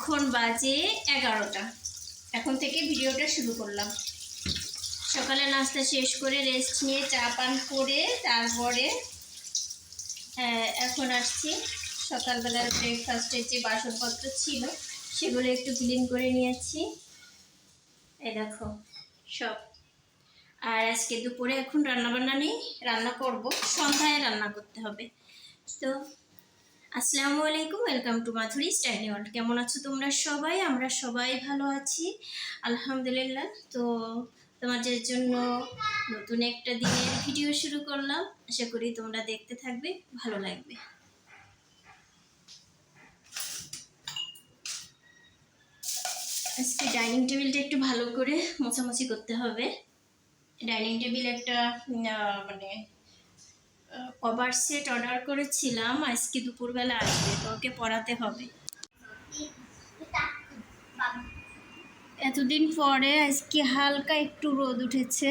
এখন বাজে এগারোটা। এখন থেকে ভিডিওটা শুরু করলাম। সকালে নাস্তা শেষ করে রেস্ট নিয়ে চা পান করে তারপরে আহ, এখন আসছি। সকালবেলার ব্রেকফাস্টের যে বাসনপত্র ছিল সেগুলো একটু ক্লিন করে নিয়েছি এই দেখো সব। আর আজকে দুপুরে এখন রান্না বান্না নেই রান্না করব। সন্ধ্যায় রান্না করতে হবে। তো আসসালামু আলাইকুম, welcome to Mathuri style world কেমন আছো তোমরা সবাই? আমরা সবাই ভালো আছি, আলহামদুলিল্লাহ। তো তোমাদের জন্য নতুন একটা দিনের ভিডিও শুরু করলাম। আশা করি তোমরা দেখতে থাকবে, ভালো লাগবে। আজকে ডাইনিং টেবিলটা একটু ভালো করে মোছামুছি করতে হবে। ডাইনিং টেবিল একটা মানে কভার সেট অর্ডার করেছিলাম আজকে দুপুরবেলা আসবে তো ওকে পড়াতে হবে। এতদিন পরে আজকে হালকা একটু রোদ উঠেছে।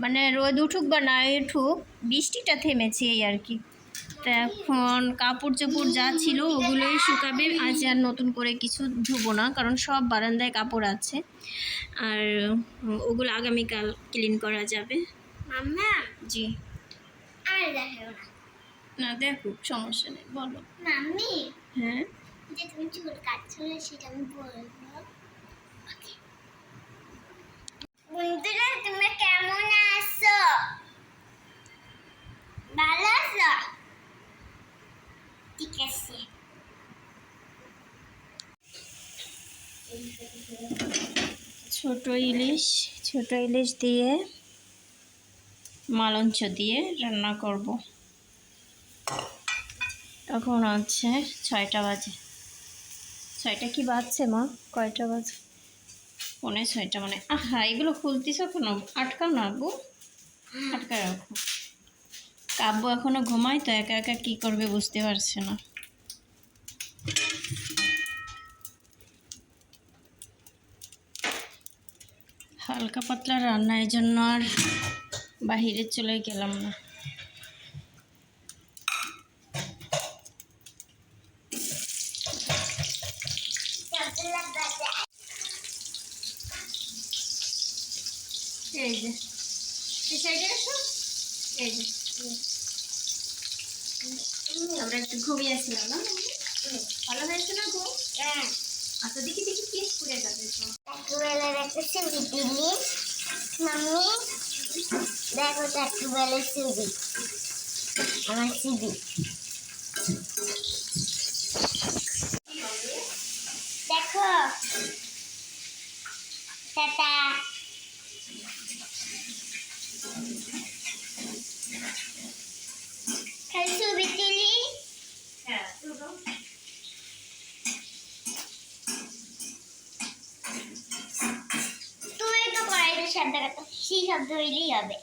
মানে রোদ উঠুক বা না উঠুক বৃষ্টিটা থেমেছে এই আর কি। তো এখন কাপড় চোপড় যা ছিল ওগুলোই শুকাবে আজ আর নতুন করে কিছু ধুবো না কারণ সব বারান্দায় কাপড় আছে। আর ওগুলো আগামীকাল ক্লিন করা যাবে। জি। দেখাও না। না দেখো সমস্যা নেই বলো। মাম্মি হ্যাঁ? যে তুমি চুল কাটছো না সেটা আমি বলব। বন্ধুরা তুমি কেমন আছো? ভালো আছো? ঠিক আছে। ছোট ইলিশ ছোট ইলিশ দিয়ে মালঞ্চ দিয়ে রান্না করব। এখন হচ্ছে ছয়টা বাজে। ছয়টা কি বাজছে মা? কয়টা বাজে? পৌনে ছয়টা মানে। আহা, এগুলো খুলতিস কেন? আটকাও না আব্বু। আটকা রাখো। কাব্য এখনও ঘুমায় তো একা একা কি করবে বুঝতে পারছে না। হালকা পাতলা রান্না এই জন্য আর বাহিরে চলে গেলাম না। এই যে এই সাইডে আসো এই যে আমরা একটু ঘুমিয়েছিলাম না? ভালো হয়েছে না ঘুম? হ্যাঁ। আচ্ছা দেখি দেখি কেস করে যাবে তো। একটা দিলি মাম্মি দেখো চাকুবেলার ছবি আমার ছবি দেখো। টাটা। খালি ছবি তুলি। হ্যাঁ তো কড়াইতে শব্দ কথা সেই শব্দ হইলেই হবে।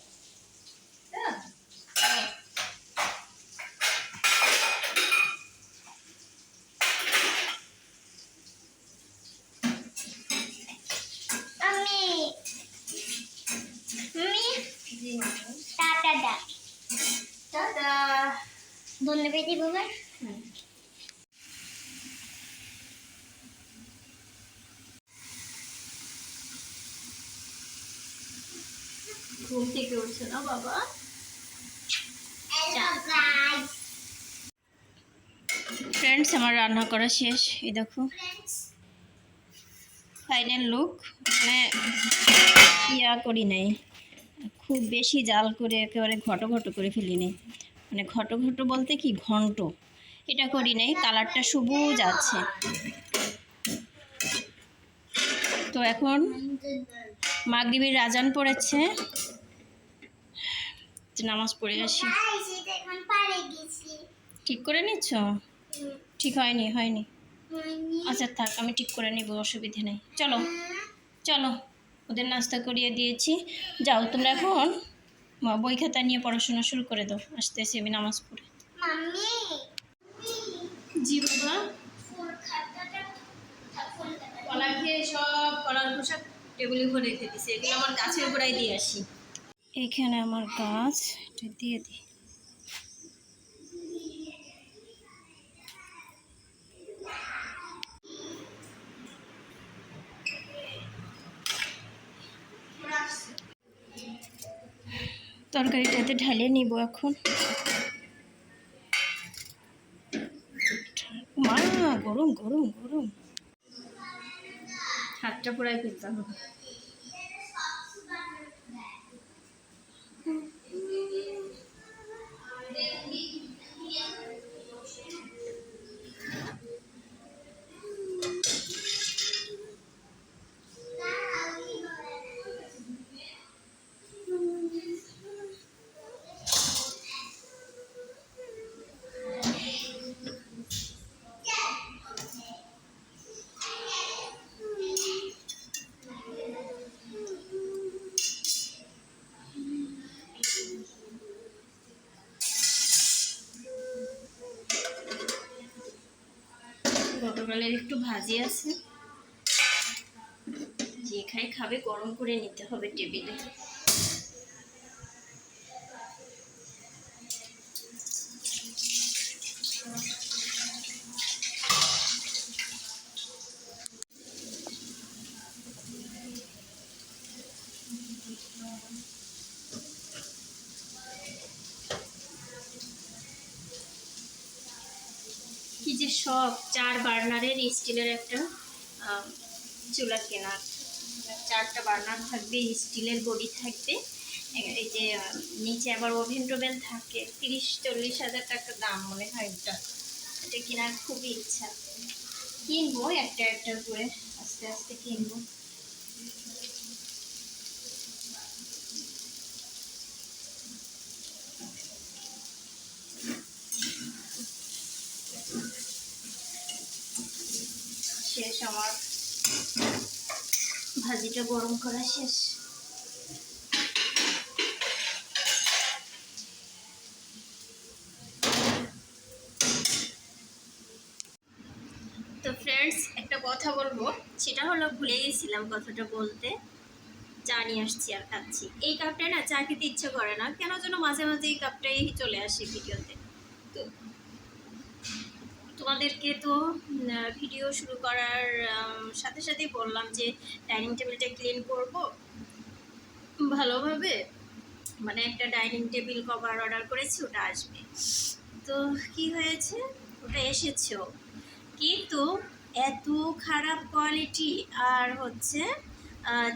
টাটা। ধন্যবাদ বাবা হুম ঘুম উঠছে না বাবা ফ্রেন্ডস আমার রান্না করা শেষ। এই দেখো। ফাইনাল লুক মানে ইয়া করি নাই। খুব বেশি জাল করে একেবারে ঘটো ঘটো করে ফেলি নাই। মানে ঘটো ঘটো বলতে কি? ঘন্ট। এটা করি নাই। কালারটা সবুজ আছে। তো এখন মাগরিবের রাজান পড়েছে। নামাজ পড়ে আসি। ঠিক করে নিচ্ছ ঠিক হয়নি হয়নি। আচ্ছা থাক আমি ঠিক করে নিব অসুবিধে নেই। চলো চলো ওদের নাস্তা করিয়ে দিয়েছি। যাও তোমরা এখন বই খাতা নিয়ে পড়াশোনা শুরু করে দাও। আসতে আসতেছি আমি নামাজ পড়ে। জি বাবা। কলা খেয়ে সব কলার পোশাক টেবিলের উপর রেখে দিছি। এগুলো আমার গাছের গোড়ায় দিয়ে আসি। এখানে আমার গাছ, এটা দিয়ে দিই। তরকারিটাতে ঢালিয়ে নিব এখন। মা, গরম গরম গরম। হাতটা পুরাই ফেলতে হবে। গতকালের একটু ভাজি আছে। যে খাই খাবে গরম করে নিতে হবে টেবিলে। যে শখ চার বার্নারের স্টিলের একটা চুলা কেনার চারটা বার্নার থাকবে স্টিলের বডি থাকবে। এই যে, নিচে আবার ওভেন টোভেন থাকে, তিরিশ, চল্লিশ হাজার টাকা দাম মনে হয় এটা এটা কেনার খুবই ইচ্ছা। কিনবো, একটা একটা করে, আস্তে আস্তে কিনবো শেষ আমার ভাজিটা গরম করা শেষ। তো ফ্রেন্ডস একটা কথা বলব। সেটা হলো ভুলে গেছিলাম কথাটা বলতে। চা নিয়ে আসছি আর খাচ্ছি। এই কাপটায় না চা খেতে ইচ্ছে করে না। কেন যেন মাঝে মাঝে এই কাপটাই চলে আসে ভিডিওতে তোমাদেরকে তো ভিডিও শুরু করার সাথে সাথেই বললাম যে ডাইনিং টেবিলটা ক্লিন করব। ভালোভাবে মানে একটা ডাইনিং টেবিল কভার অর্ডার করেছি, ওটা আসবে। তো কি হয়েছে? ওটা এসেছেও কিন্তু এত খারাপ কোয়ালিটি আর হচ্ছে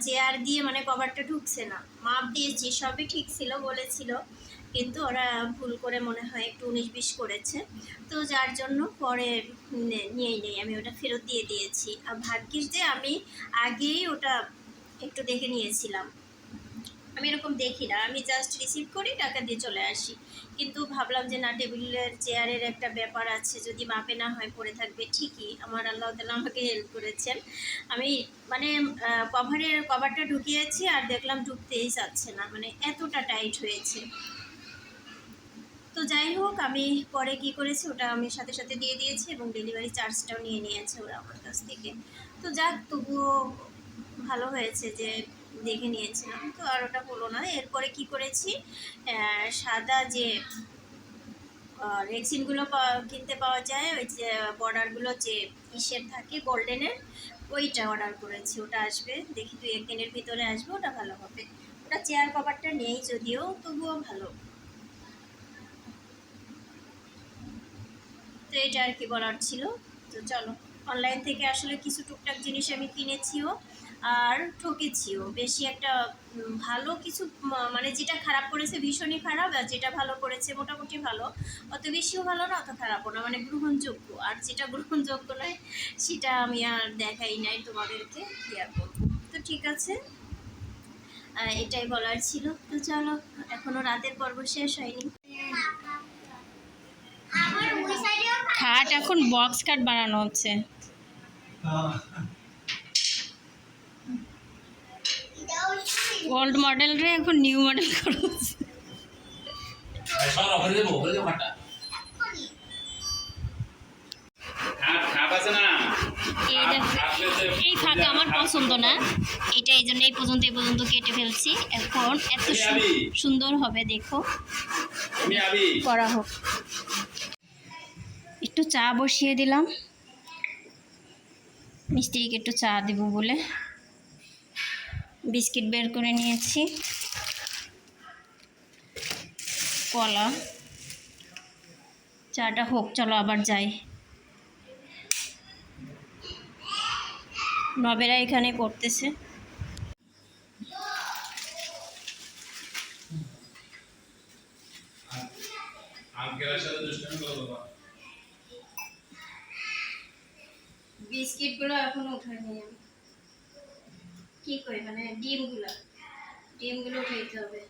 চেয়ার দিয়ে মানে কভারটা ঢুকছে না। মাপ দিয়েছি, সবই ঠিক ছিল, বলেছিল। কিন্তু ওরা ভুল করে মনে হয় একটু উনিশ বিশ করেছে। তো যার জন্য পরে নিয়েই নেই, আমি ওটা ফেরত দিয়ে দিয়েছি। আর ভাগ্যিস যে আমি আগেই ওটা একটু দেখে নিয়েছিলাম। আমি এরকম দেখি না, আমি জাস্ট রিসিভ করি, টাকা দিয়ে চলে আসি। কিন্তু ভাবলাম যে না, টেবিলের চেয়ারের একটা ব্যাপার আছে, যদি মাপে না হয়, পড়ে থাকবে ঠিকই। আমার আল্লাহ তালা আমাকে হেল্প করেছেন। আমি মানে কভারের কভারটা ঢুকিয়েছি আর দেখলাম ঢুকতেই যাচ্ছে না। মানে এতটা টাইট হয়েছে। তো যাই হোক, আমি পরে কি করেছি ওটা আমি সাথে সাথে দিয়ে দিয়েছি এবং ডেলিভারি চার্জটাও নিয়ে নিয়েছে ওরা আমার কাছ থেকে। তো যাক, তবুও ভালো হয়েছে যে দেখে নিয়েছিলাম। তো আর ওটা হলো না, এরপরে কি করেছি? সাদা যে রেক্সিনগুলো কিনতে পাওয়া যায়, ওই যে বর্ডারগুলো যে ইসের থাকে গোল্ডেনের ওইটা অর্ডার করেছি। ওটা আসবে, দেখি তুই একদিনের ভিতরে আসবে, ওটা ভালো হবে। ওটা চেয়ার কভারটা নেই যদিও, তবুও ভালো। তো এটা আর কি বলার ছিল। তো চলো অনলাইন থেকে আসলে কিছু টুকটাক জিনিস আমি কিনেছিও আর ঠকেছিও। বেশি একটা ভালো কিছু মানে যেটা খারাপ করেছে ভীষণই খারাপ, আর যেটা ভালো করেছে মোটামুটি ভালো। অত বেশিও ভালো না, অত খারাপও না মানে গ্রহণযোগ্য। আর যেটা গ্রহণযোগ্য নয়, সেটা আমি আর দেখাই নাই তোমাদেরকে, কি আর বলব। তো ঠিক আছে এটাই বলার ছিল। তো চলো, এখনও রাতের পর্ব শেষ হয়নি। খাট এখন বক্স খাট বানানো হচ্ছে। ওল্ড মডেল রে এখন নিউ মডেল করা হচ্ছে। এই ফাঁকা আমার পছন্দ না। এটা এই জন্য এই পর্যন্ত এই পর্যন্ত কেটে ফেলছি। এখন এত সুন্দর হবে দেখো। করা হোক। চা বসিয়ে দিলাম। মিস্ত্রিকে একটু চা দেবো বলে। বিস্কিট বের করে নিয়েছি। কলা। চাটা হোক, চলো আবার যাই। নবেরা এখানে করতেছে। আঙ্কেলের সাথে দুষ্টামি করো বাবা বিস্কিটগুলো এখনও উঠাইনি কি করি মানে ডিমগুলো ডিমগুলো খেতে হবে।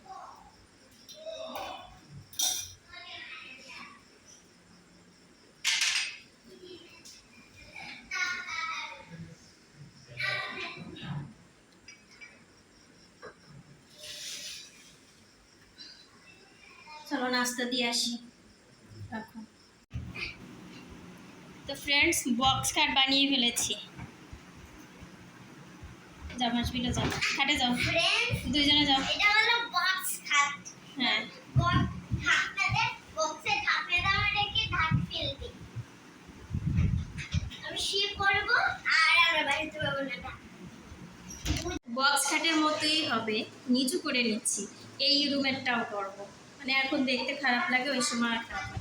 চলো নাস্তা দিয়ে আসি রাখো তো ফ্রেন্ডস বক্স কাট বানিয়ে ফেলেছি। যাও মাসবিলো যাও। খাটে যাও। দুইজনে যাও। এটা হলো বক্স খাট হ্যাঁ। বক্স ঢাকনা ঢাক ফেলবি। আমি শিপ করব আর আমরা বাড়িতে পাবো না। ঢাক। বক্স খাটের মতোই হবে। নিচু করে নিচ্ছি। এই রুমেরটাও করব। মানে এখন দেখতে খারাপ লাগে ওই সময় আর খারাপ।